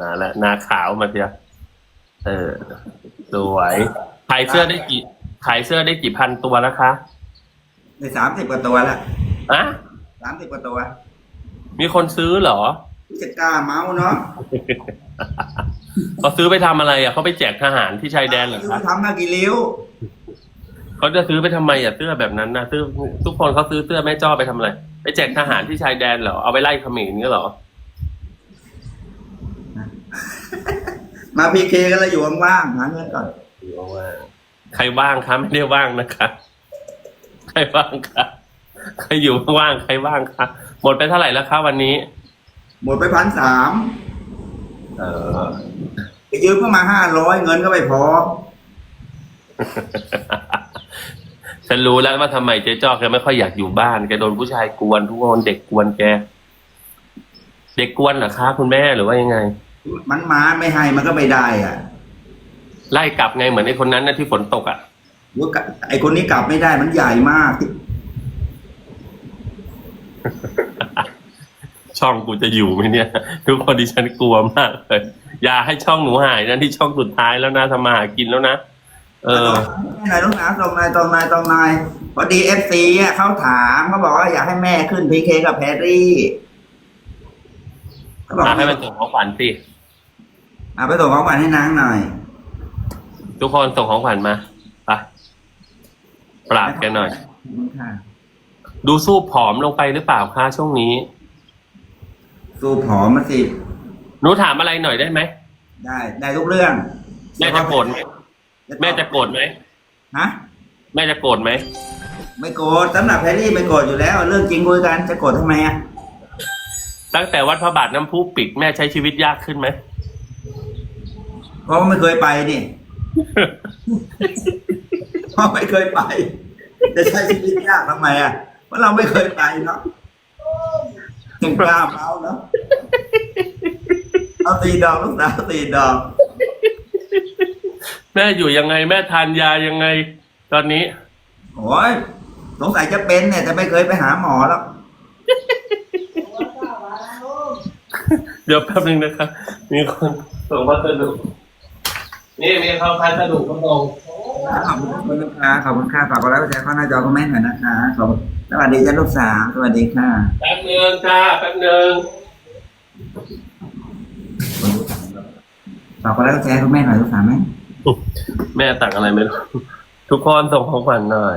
มาแล้วหนาขาวมาเทียเออ สวย ขายเสื้อได้กี่ขายเสื้อได้กี่พันตัวแล้วคะในสามสิบกว่าตัวละอะสามสิบกว่าตัว มีคนซื้อเหรอจะกล้าเมาส์เนาะเขาซื้อไปทำอะไรอะเขาไปแจกทหารที่ชายแดนเหรอคะทำมากี่ลิ้วเขาจะซื้อไปทำไมอะเสื้อแบบนั้นนะซื้อทุกคนเขาซื้อเสื้อแม่จ้อไปทำอะไร ไปแจกทหารที่ชายแดนเหรอเอาไปไล่เขมรนี่เหรอ มาพีเคกันแล้วอยู่ว่างๆหาเงินก่อนว่างใครว่างคะไม่ได้ว่างนะคะใครว่างคะใครอยู่ว่างใครว่างคะหมดไปเท่าไหร่แล้วคะวันนี้ หมดไปพันสามเออไปยืมเข้ามาห้าร้อยเงินก็ไม่พอฉันรู้แล้วว่าทำไมเจ๊จ้อแกไม่ค่อยอยากอยู่บ้านแกโดนผู้ชายกวนทุกคนเด็กกวนแก เด็กกวนเหรอคะคุณแม่หรือว่ายังไง มันมาไม่ให้มันก็ไม่ได้อะไล่กลับไงเหมือนไอ้คนนั้นนะที่ฝนตกอะว่าไอคนนี้กลับไม่ได้มันใหญ่มาก ช่องกูจะอยู่ไหมเนี่ย ทุกคนดิฉันกลัวมากเลยอย่าให้ช่องหนูหายนะที่ช่องสุดท้ายแล้วนะทำมาหากินแล้วนะเออนายต้องถามตรงนายตรงนายตรงนายพอดีเอฟซีเขาถามเขาบอกว่าอยากให้แม่ขึ้นพีเคกับแพรรี่เขาบอกมาให้มันส่งของขวัญสิ อะไปส่งของขวัญให้นางหน่อย ทุกคนส่งของขวัญมาไปปราบแกหน่อย ค่ะดูสู้ผอมลงไปหรือเปล่าคะช่วงนี้สู้ผอมมาสิ หนูถามอะไรหน่อยได้ไหมได้ได้ทุกเรื่องแม่จะโกรธไหมแม่จะโกรธไหมฮะแม่จะโกรธไหมไม่โกรธสำหรับแพรรี่ไม่โกรธอยู่แล้ว เรื่องจริงคุยกันจะโกรธทำไมอะตั้งแต่วัดพระบาทน้ำพุปิดแม่ใช้ชีวิตยากขึ้นไหมเพ ราะว่าไม่เคยไปนี่เพราะไม่เคยไป จะใช้ชีวิตยากทำไมอะเพราะเราไม่เคยไปเนาะยังกล้าเมาเนาะเอาตีดอกลูกสาวตีดอกแม่อยู่ยังไงแม่ทานยายังไง ตอนนี้โอ้ยสงสัยจะเป็นเนี่ยแต่ไม่เคยไปหาหมอแล้วเดี๋ยวแป๊บนึงนะคะมีคนส่งพัสดุ นี่มีเขาพัสดุเขาส่งขอบคุณนะคะขอบคุณค่ะฝากกดไลค์กดแชร์เข้าหน้าจอคอมเมนต์หน่อยนะคะขอบคุณสวัสดีจ้าลูกสาวสวัสดีค่ะแป๊บนึงจ้าแป๊บนึงฝากกดไลค์กดแชร์คุณแม่หน่อยลูกสาวไหมแม่ตักอะไรไม่รู้ทุกคนส่งของขวัญหน่อย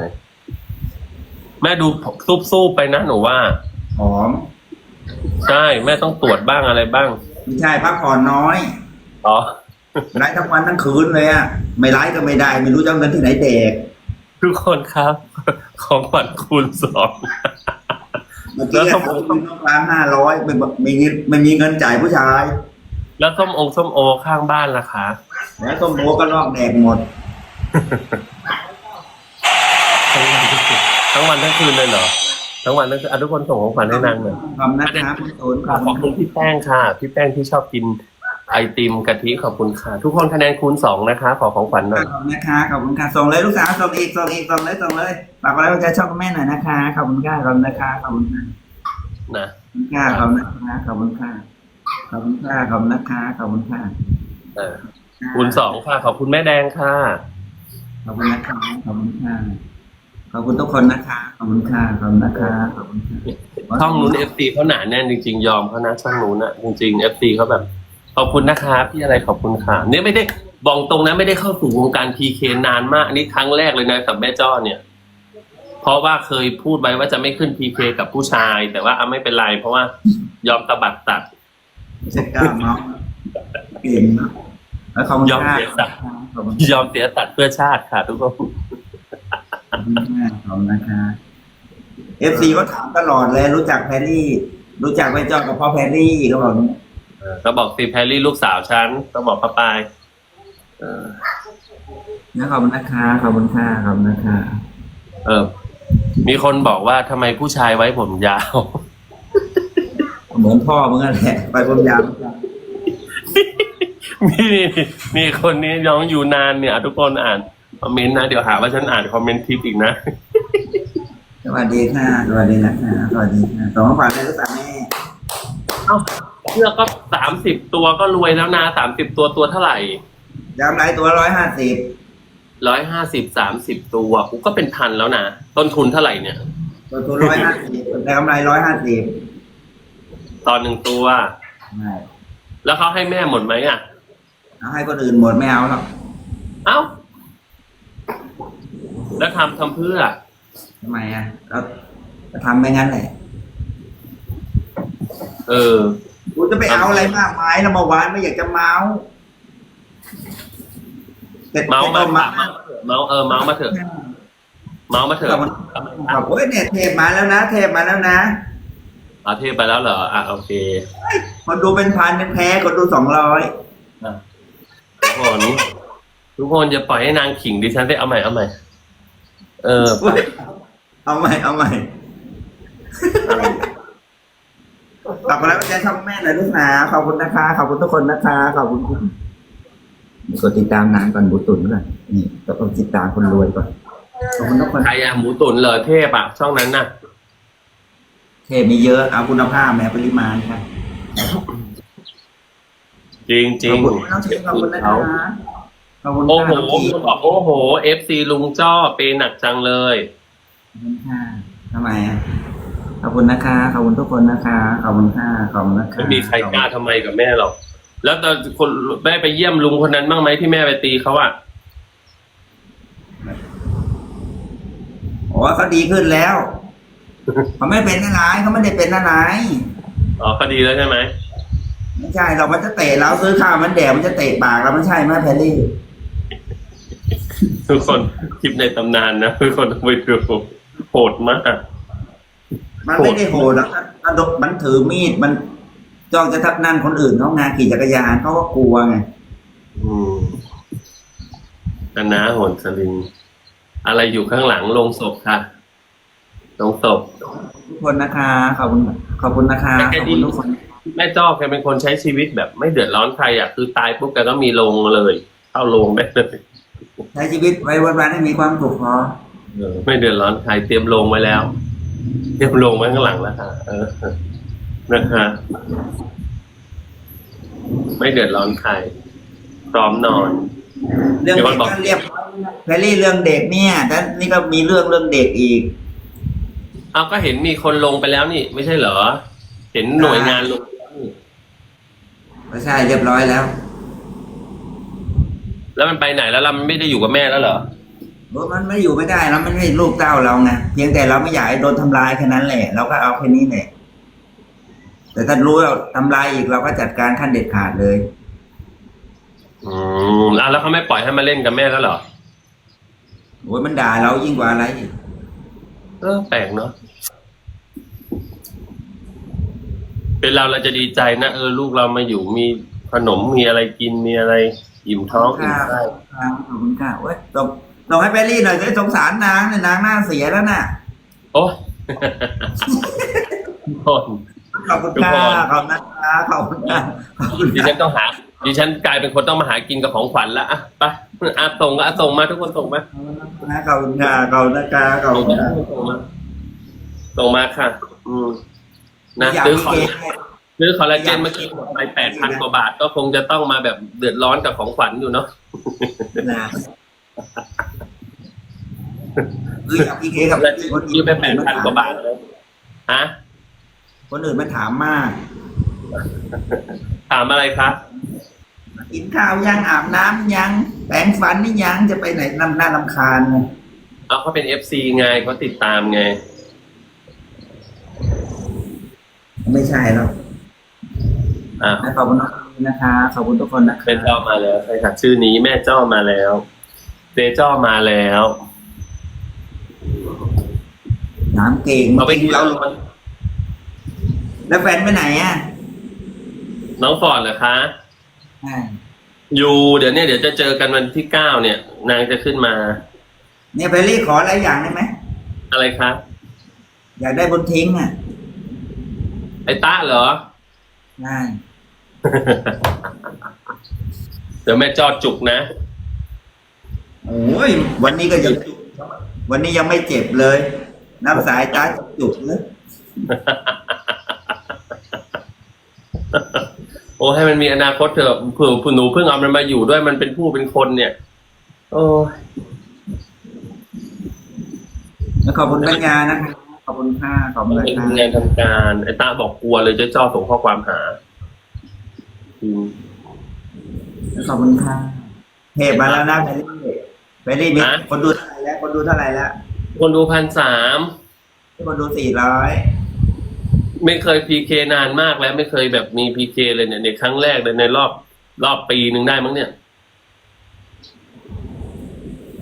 แม่ดูซุบซูบๆไปนะหนูว่าหอมใช่แม่ต้องตรวจบ้างอะไรบ้าง ไม่ใช่พักผ่อนน้อย อ๋อ ไลฟ์ทั้งวันทั้งคืนเลยอะไม่ไลฟ์ก็ไม่ได้ ไม่รู้จะเอาเงินที่ไหนเด็กทุกคนครับ ของขวัญคูณสองเมื่อกี้เขาบอกว่าน้องกลางห้าร้อยไม่ไม่มีไม่มีเงินจ่ายผู้ชาย แล้วส้มองส้มโอข้างบ้านล่ะคะแล้วต้มโบก็ลอกแดกหมดทั้งวันทั้งคืนเลยเหรอทั้งวันทั้งคืนอะทุกคนส่งของขวัญให้นางหน่อยขอบคุณนะครับคุณตูนขอบขอบคุคุณณพี่แป้งค่ะ พี่แป้งที่ชอบกิน ไอติมกะทิขอบคุณค่ะ ทุกคนคะแนนคูณสองนะคะ ขอของขวัญหน่อย ขอบคุณนะคะขอบคุณค่ะส่งเลยลูกสาวส่งอีกส่งอีกส่งเลยส่งเลยฝากกดไลค์กดแชร์ช่องคุณแม่หน่อยนะคะขอบคุณค่ะขอบคุณนะคะขอบคุณค่ะนะขอบคุณค่ะขอบคุณนะคะขอบคุณค่ะขอบคุณค่ะขอบคุณนะคะขอบคุณค่ะเออคูณสองค่ะ ขอบคุณแม่แดงค่ะ ขอบคุณนะคะขอบคุณค่ะขอบคุณทุกคนนะคะ ขอบคุณค่ะ ขอบคุณนะคะขอบคุณค่ะช่องนู้นเอฟซีเขาหนาแน่นจริง ๆ ยอมเขานะช่องนู้นอะจริงๆเอฟซีเขาแบบ ขอบคุณนะคะพี่อะไรขอบคุณค่ะเนี่ยไม่ได้บอกตรงนะไม่ได้เข้าสู่วงการพีเคนานมาก อันนี้ครั้งแรกเลยนะกับแม่จ้อเนี่ย เพราะว่าเคยพูดไว้ว่าจะไม่ขึ้นพีเคกับผู้ชาย แต่ว่าเอาไม่เป็นไร เพราะว่ายอมตะบัดตัดเสร็จก้าวเมาส์เก่งเนอะแล้วขอบคุณยอมค่ะเสียสัตว์ขอบคุณยอมเสียตัดเพื่อชาติค่ะ ทุกคนขอบคุณค่ะขอบคุณนะคะเอฟซีก็ถามตลอดเลย รู้จักแพรรี่ รู้จักไปจอกับพ่อแพรรี่ก็บอกอย่างนี้เออ ก็บอกสิแพรรี่ลูกสาวฉันก็บอกป้าปายเออนะขอบคุณนะคะขอบคุณค่ะขอบคุณนะคะเออ มีคนบอกว่าทำไมผู้ชายไว้ผมยาว เหมือนพ่อเหมือนกันแหละไปผมยาวมีมีคนนี้น้องอยู่นานเนี่ย ทุกคนอ่านคอมเมนต์นะ เดี๋ยวหาว่าฉันอ่านคอมเมนต์ทิปอีกนะ สวัสดีค่ะสวัสดีนะคะสวัสดีค่ะสองฝากเลยลูกสาวแม่ เอ้า เสื้อก็สามสิบตัวก็รวยแล้วนะสามสิบตัวตัวเท่าไหร่ยำไรตัวร้อยห้าสิบร้อยห้าสิบสามสิบตัวกูก็เป็นพันแล้วนะต้นทุนเท่าไหร่เนี่ยตัวตัวร้อยห้าสิบแต่กำไรร้อยห้าสิบตอนหนึ่งตัวไม่แล้วเขาให้แม่หมดไหมอะเอาให้คนอื่นหมดไม่เอาหรอกเอ้า แล้วทำทำเพื่อทำไมอะเราจะทำไปงั้นแหละเออ กูจะไปเอาอะไรมากมายแล้วเมื่อวานไม่อยากจะเมาแต่เมาส์มาแต่ก็เมาส์เมาส์เออเมาส์มาเถอะเมาส์มาเถอะบอกโอ้ยเนี่ยเทปมาแล้วนะ เทปมาแล้วนะเอาเทพไปแล้วเหรออะโอเคคนดูเป็นพันเป็นแพ้คนดูสองร้อยทุกคนทุกคนอย่าปล่อยให้นางขิงดิฉันได้เอาใหม่เอาใหม่เออ เอาใหม่เอาใหม่ กลับมาแล้วจะช่องแม่หน่อยลูกนะขอบคุณนะคะขอบคุณทุกคนนะคะขอบคุณคุณกดติดตามนางก่อนบุตุนก่อนนี่ต้องติดตามคนรวยก่อนขอบคุณทุกคนใครอะหมูตุ๋นเหรอเทพอะช่องนั้นน่ะ เทปมีเยอะเอาคุณภาพแม้ปริมาณครับจริงจริขงอบคุณน้องเชฟขอบคุณนะคะขอบคุณโอ้ค่ะโหน้องพีคนบอกโอ้โหเอฟซีลุงจ้อเปย์หนักจังเลย ขอบคุณค่ะทำไมอะ ขอบคุณนะคะขอบคุณทุกคนนะคะขอบคุณค่ะขอบคุณนะคะไม่มีใครกล้าทำไมกับแม่หรอก แล้วตอนคนแม่ไปเยี่ยมลุงคนนั้นบ้างไหมที่แม่ไปตีเขาอะโอ้เขาดีขึ้นแล้วเขาไม่เป็นอะไรเขาไม่ได้เป็นอะไรอ๋อคดีแล้วใช่ไหมไม่ใช่เรามันจะเตะเราซื้อข้าวมันแดกมันจะเตะปากเราไม่ใช่ไหมแพรรี่ทุกคนคลิปในตำนานนะทุกคนต้องไปดูโหดมาก มันไม่ได้โหดหรอกมันมันถือมีดมันจ้องจะทับนั่นคนอื่นเขางานขี่จักรยานเขาก็กลัวไงอืมคณะโหนสลิง อะไรอยู่ข้างหลังลงศพค่ะลงศพทุกคนนะคะขอบคุณขอบคุณนะคะขอบคุณทุกคนแม่จ้อแกเป็นคนใช้ชีวิตแบบไม่เดือดร้อนใครอะคือตายปุ๊บแกก็มีโรงเลย เข้าโรงได้เลยใช้ชีวิตไว้วันๆให้มีความสุขพอเออไม่เดือดร้อนใครเตรียมโรงไว้แล้ว เตรียมโรงไว้ข้างหลังแล้วค่ะเออนะคะไม่เดือดร้อนใครพร้อมนอน เรื่องเดี๋ยวเด็มันกบอกก็เรียบร้อยนะแพรรี่เรื่องเด็กเนี่ยแต่นี่ก็มีเรื่องเรื่องเด็กอีกเอาก็เห็นมีคนลงไปแล้วนี่ ไม่ใช่เหรอ เห็นหน่วยงานลงไม่ใช่เรียบร้อยแล้ว แล้วมันไปไหนแล้วล่ะมันไม่ได้อยู่กับแม่แล้วเหรอรถ มันไม่อยู่ไม่ได้แล้วมันไม่ใช่ลูกเต้าเราไงเพียงแต่เราไม่อยากให้โดนทำลายแค่นั้นแหละ เราก็เอาแค่นี้แหละแต่ถ้ารู้ว่าทำลายอีกเราก็จัดการขั้นเด็ดขาดเลย อืมอะแล้วเขาไม่ปล่อยให้มาเล่นกับแม่แล้วเหรอโอ้ยมันด่าเรายิ่งกว่าอะไรอีกเออแปลกเนาะเป็นเราเราจะดีใจนะเออลูกเรามาอยู่มีขนมมีอะไรกินมีอะไรอิ่มท้องอิ่มไส้ครับขอบคุณค่ะเว้ยส่ง ส่งให้แพรรี่หน่อยจะได้สงสารนางเนี่ยนางหน้าเสียแล้วน่ะ โอ้ยทุกคนขอบคุณค่ะขอบคุณนะคะขอบคุณค่ะขอบคุณดิค่ะฉันต้องหา ดิฉันกลายเป็นคนต้องมาหากินกับของขวัญละอะไปอะส่งก็อะส่งมาทุกคนส่งมาขอบคุณค่ะขอบคุณนะคะขอบส่งคุณมาค่ะส่งมาส่งมาค่ะ อืมนะอยากซื้อมีของเกมซื้อคอลลาเจนเมื่อกี้หมดไปแปดพันกว่าบาท ก็คงจะต้องมาแบบเดือดร้อนกับของขวัญอยู่เนาะนะ คืออยากมีเกมกับแล้วคนยืมไปแปดพันกว่าบาทเลยฮะคนอื่นมาถามมากถามอะไรครับกินข้าวยังอาบน้ำยังแปรงฟันนี่ยังจะไปไหนนำหน้าลำคาญไงเอาเขาเป็นเอฟซีไงเขาติดตามไง ไม่ใช่แล้วอ่าขอบคุณน้องนะคะขอบคุณทุกคนนะคะแม่จ้อมาแล้วใช่ค่ะชื่อนี้แม่จ้อมาแล้วเจจ้อมาแล้ว น้ำเก่งเอาไปจริกิงนเราแล้วแล้วแฟนไปไหนอะ น้องฟอร์ดเหรอคะใช่อยู่เดี๋ยวเนี่ยเดี๋ยวจะเจอกันวันที่เก้าเนี่ย นางจะขึ้นมา เนี่ยไปรีขออะไรอย่างได้ไหมอะไรคะอยากได้บนทิ้งอะ ไอ้ต้าเหรอใช่เดี๋ยวแม่จอจุกนะโอ้ยวันนี้ก็ยังจุกวันนี้ยังไม่เจ็บเลย น้ำสายตาจุกเลยให้มันมีอนาคตเถอะเผื่อผู้หนูเพิ่งเอามันมาอยู่ด้วยมันเป็นผู้เป็นคนเนี่ย โอ้ยแล้วขอบคุณปัญญานะคะขอบคุณค่ะขอบคุณเป็นค่ะงานทำการ ไอ้ตาบอกกลัวเลยเจะจ้อส่งข้อความหาอืมขอบคุณค่ะเพจมาแล้วนะเบลลี่เบลลี่มีคนดูเท่าไหร่แล้วคนดูเท่าไหร่แล้ว คนดูพันสามคนดูสี่ร้อยไม่เคยพีเคนานมากแล้ว ไม่เคยแบบมีพีเคเลยเนี่ยในครั้งแรกเลยในรอบรอบปีหนึ่งได้มั้งเนี่ย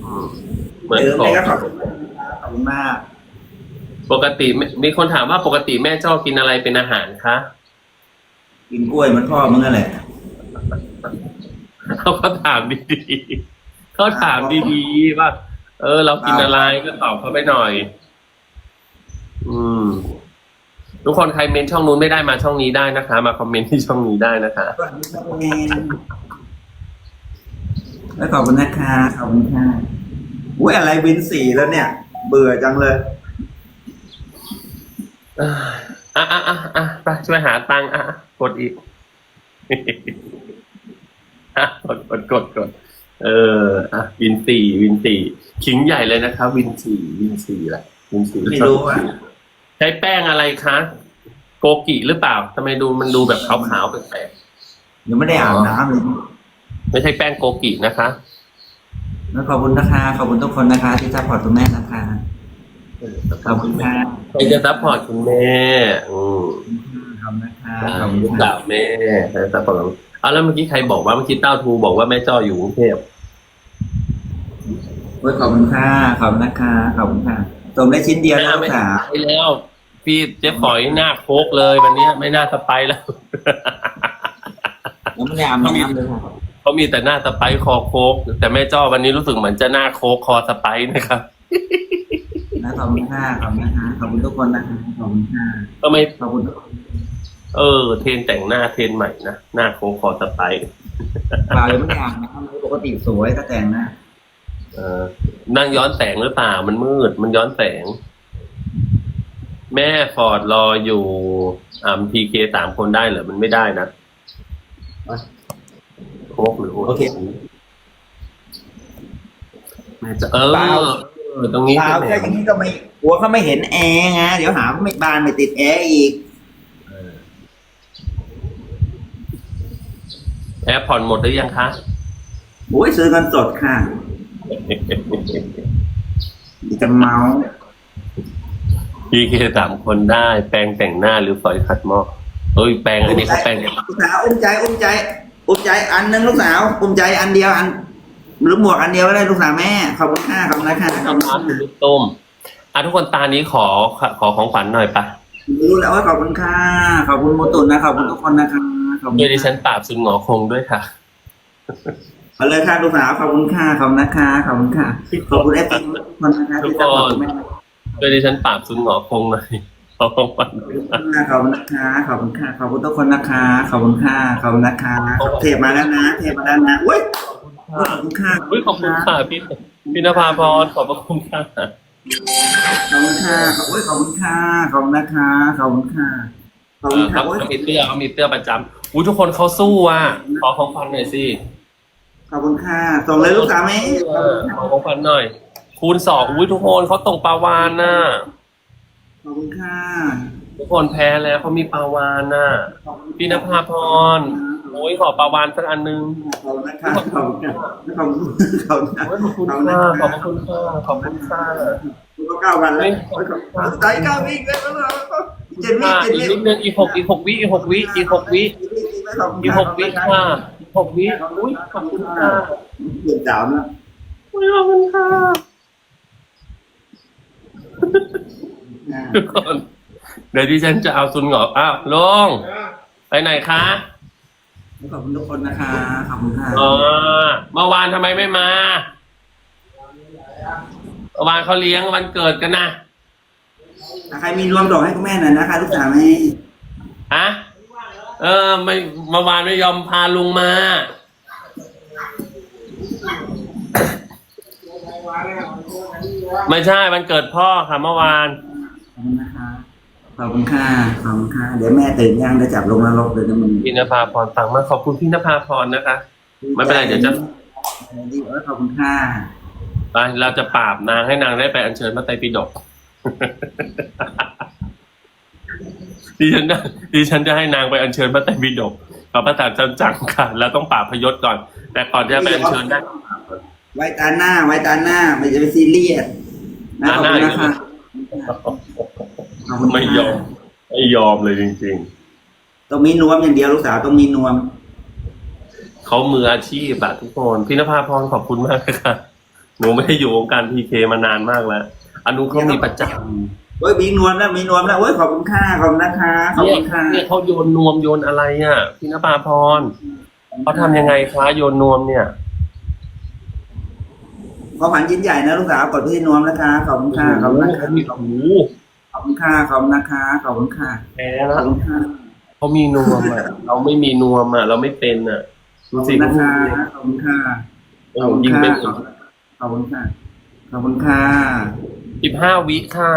อืมเหมือนเดิมขอเลยงก็ขอบคุณมากครับขอบคุณมาก ปกติมีมีคนถามว่าปกติแม่ชอบกินอะไรเป็นอาหารคะกินกล้วยเหมันพ่อมึงนั่นแหละเขาก็ถามดีๆเขาถามดีๆว่า เออ เรากินอะไรก็ตอบเขาไปหน่อย อืม ทุกคนใครเมนช่องนู้นไม่ได้มาช่องนี้ได้นะคะ มาคอมเมนต์ที่ช่องนี้ได้นะคะสวัสดีครับแม่แล้วขอบคุณนะคะขอบคุณค่ะอุ้ยอะไรวินสี่แล้วเนี่ย เบื่อจังเลยอะอะอะอะอะไปช่วยหาตังค์อะอะกดอีกอะกดกดกดกด เออ อะวินสี่วินสี่ ขิงใหญ่เลยนะครับ วินสี่วินสี่แหละวินสี่ไม่รู้อะ ใช้แป้งอะไรคะ โกกิหรือเปล่าทำไมดูมันดูแบบขาวๆแปลกยังไม่ได้อาบน้ำเลยๆไม่ใช่แป้งโกกินะคะ แล้วขอบคุณนะคะ ขอบคุณทุกคนนะคะ ที่ซัพพอร์ตคุณแม่นะคะ ขอบคุณค่ะใครจะซัพพอร์ตคุณแม่ อืมขอบคุณนะคะอ่าขอบคุณลูกค่ะสาวแม่ใครซัพพอร์ตเอาแล้วเมื่อกี้ใครบอกว่าเมื่อกี้เต้าทูบอกว่าแม่จ้ออยู่กรุงเทพ โอ้ยขอบคุณค่ะขอบคุณนะคะขอบคุณค่ะส่งได้ชิ้นเดียวนะไม่ลูกสาวไปแล้ว พี่เจ๊ฝอยหน้าโคกเลยวันเนี้ยไม่น่าสไปแล้วยังไม่ได้อาบน้ำเลยค่ะเขามีแต่หน้าสไปคอโคกแต่แม่จ้อวันนี้รู้สึกเหมือนจะหน้าโคกคอสไปนะครับ นะขอบคุณค่ะขอบคุณนะคะขอบคุณทุกคนนะคะขอบคุณค่ะก็ไม่ ขอบคุณทุกคนเออ เทรนแต่งหน้าเทรนใหม่นะหน้าโคกคอสไป เปล่ายังไม่ได้อาบน้ำเลยปกติสวยก็แต่งหนะเออ นั่งย้อนแสงหรือเปล่า มันมืด มันย้อนแสง แม่ฟอร์ดรออยู่อ่าพีเคสามคนได้เหรอ มันไม่ได้นะโคกหรือโอเคแม่จะเออเออตรงนี้เปล่าใช่แค่ไหมอย่างนี้ก็ไม่หัวเขาไม่เห็นแอร์ไงเดี๋ยวหาว่าไม่บานไม่ติดแอร์อีกแอร์ผ่อนหมดหรือยังคะโอ้ยซื้อเงินสดค่ะ จะเมาพีเคสามคนได้ แปรงแต่งหน้าหรือฝอยขัดหม้อเอ้ยแปรงอันนี้เขาแปรงลูกสาวอุ้มใจอุ้มใจอุ้มใจอันหนึงลูกสาวอุ้มใจอันเดียวอันหรือหมวกอันเดียวก็ได้ลูกสาวแม่ขอบคุณค่ะขอบคุณนะคะขอบคุณน้ำหรือลูกต้มอะทุกคนตานี้ขอขอของขวัญหน่อยปะรู้แล้วว่าขอบคุณค่ะขอบคุณโมตุนนะขอบคุณทุกคนนะคะขอบคุณด้วยดิฉันปราบซุนหงอคงด้วยค่ะ เอาเลยค่ะลูกสาวขอบคุณค่ะขอบคุณนะคะขอบคุณค่ะขอบคุณเอฟซีทุกคนนะคะที่ซัพพอร์ตคุณแม่ด้วยดิฉันปราบซุนหงอคงหน่อยขอของขวัญขอบคุณนะคะขอบคุณค่ะขอบคุณทุกคนนะคะขอบคุณค่ะขอบคุณนะคะเทปมาแล้วนะ เทปมาแล้วนะอุ้ยขอบคุณค่ะอุ้ยขอบคุณค่ะพี่พี่นภาพรขอบพระคุณค่ะขอบคุณค่ะขอบคุณขอบคุณค่ะขอบคุณนะคะขอบคุณค่ะขอบเอคุณอคค่ะรับโอ้ยเขามีเตื้อเขามีเตื้อประจำอุ้ยทุกคนเขาสู้อะขอของขวัญหน่อยสิ ขอบคุณค่ะส่งเลยลูกสาวไหมขอของขวัญหน่อย คูณสองอุ้ยทุกคนเขาตรงปลาวานน่ะขอบคุณค่ะทุกคนแพ้แล้วเขามีปลาวานน่ะพี่นภาพรโอ้ยขอปลาวานสักอันนึงขอบคุณนะคะขอบคุณค่ะขอบคุณขอบคุณค่ะขอบคุณค่ะขอบคุณค่ะขอบคุณค่ะก็เก้าวันแล้วใจเก้าวิเลยแล้วเจ็ดวิเจ็ดอีกวิ่งนิดนึงอีกหกอีกหกวิอีกหกวิอีกหกวิอีกหกวิค่ะ หกวิอุ้ยขอบคุณค่ะเดือดดาวนะอุ้ยขอบคุณค่ะทุกคนเดี๋ยวดิฉันจะเอาซุนหงอกอ้าวลง ไปไหนคะขอบคุณทุกคนนะคะ ขอบคุณค่ะอ๋อเมื่อวานทำไมไม่มาเมื่อวานเขาเลี้ยงวันเกิดกันนะ ใครมีรวมดอกให้คุณแม่หน่อยนะคะ ลูกสาวไหมฮะ เออไม่เมื่อวานไม่ยอมพาลุงมา ไม่ใช่วันเกิดพ่อค่ะเมื่อวาน ขอบคุณนะคะขขอบคุณค่ะขอบคุณค่ะเดี๋ยวแม่ตื่นยังจะจับลงนรกเลยนะมึงพี่นภาพรตังมากขอบคุณพี่นภาพรนะคะ ไม่เป็นไรเดี๋ยวจะดีเออขอบคุณค่ะไปเราจะปราบนางให้นางได้ไปอัญเชิญพระไตรปิฎก ดิฉันจะดิฉันจะให้นางไปอัญเชิญพระไตรปิฎกกับพระตาจันจังค่ะแล้วต้องปราบพยศก่อน แต่ก่อนจะไปอัญเชิญได้ไว้ตาหน้า ไว้ตาหน้า ไม่จะไปซีเรียสนะขอบคุณนะคะขอบคุณค่ะไม่ยอมไม่ยอมเลยจริงต้องมีนวมอย่างเดียวลูกสาวต้องมีนวมๆเขามืออาชีพอะทุกคนพี่นภาพรขอบคุณมากค่ะหนูไม่ได้อยู่วงการพีเคมานานมากแล้วอนุเขามีประจำ เฮ้ยมีนวมแล้วมีนวมแล้วเฮ้ยขอบคุณค่ะขอบคุณนะคะขอบเนี่ยคุณค่ะเนี่ยเขาโยนนวมโยนอะไรอะพี่นภาพรเขาทำยังไงคะโยนนวมเนี่ยขอผ่านชิ้นใหญ่นะลูกสาวกดที่นวมนะคะขอบคุณค่ะขอบคุณนะคะเขามีโอ้โหขอบคุณค่ะขอบคุณนะคะขอบคุณค่ะแพ้ขแล้อบวคุณค่ะเขามีนวมอะเราไม่มีนวมอะ เราไม่เป็นอะขดูอบสิคุณนะคะขอบคุณค่ะโอ้โหยิงเป็นขอบคุณค่ะขอบคุณค่ะสิบห้าวิค่ะ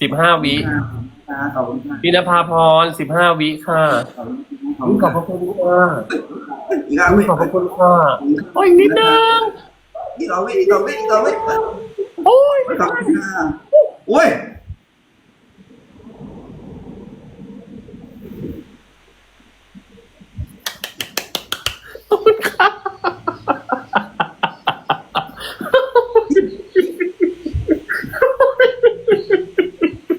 สิบห้าวิขอบคุณค่ะพี่นภาพรสิบห้าวิค่ะขอบคุณอุ๊ยขอบพระคุณค่ะอีกอะอุ๊ยขอบพระคุณค่ะโอ้ยนิดนึงอีกอะวิอีกอะวิอีกอะวิโอ้ยขอบคุณค่ะอุ้ย ขอบคุณค่ะ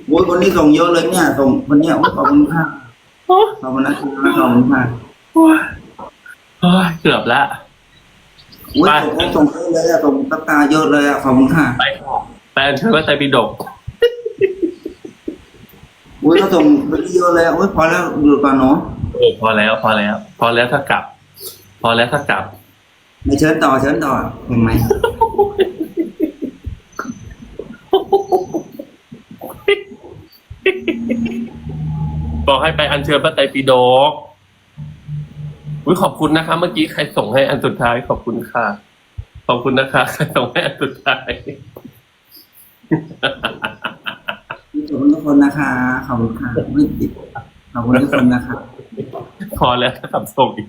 โอ้ย คนนี้ส่งเยอะเลยเนี่ย ส่งคนเนี้ยโอ้ยขอบคุณค่ะโอ้ยขอบคุณนะคะขอบคุณค่ะโอ้ยโอ้ยเกือบแล้วอุ้ยไปส่งส่งเยอะเลยอะส่งตาตาเยอะเลยอะขอบคุณค่ะไปค่ะไปอัญเชิญพระไตรปิฎกอุ้ยเขาส่งไปเยอะเลยอะอุ้ยพอแล้วหยุดก่อนเนาะโอ้พอแล้ว พอแล้ว พอแล้วถ้ากลับ พอแล้วถ้ากลับไม่เชิญต่อเชิญต่อเห็นไหม บอกให้ไปอัญเชิญพระไตรปิฎกอุ้ยขอบคุณนะคะ เมื่อกี้ใครส่งให้อันสุดท้าย ขอบคุณค่ะ ขอบคุณนะคะใครส่งให้อันสุดท้ายขอบคุณทุกคนนะคะขอบคุณค่ะไม่ติดขอบคุณทุกคนนะคะ พอแล้วถ้ากับส่งอีก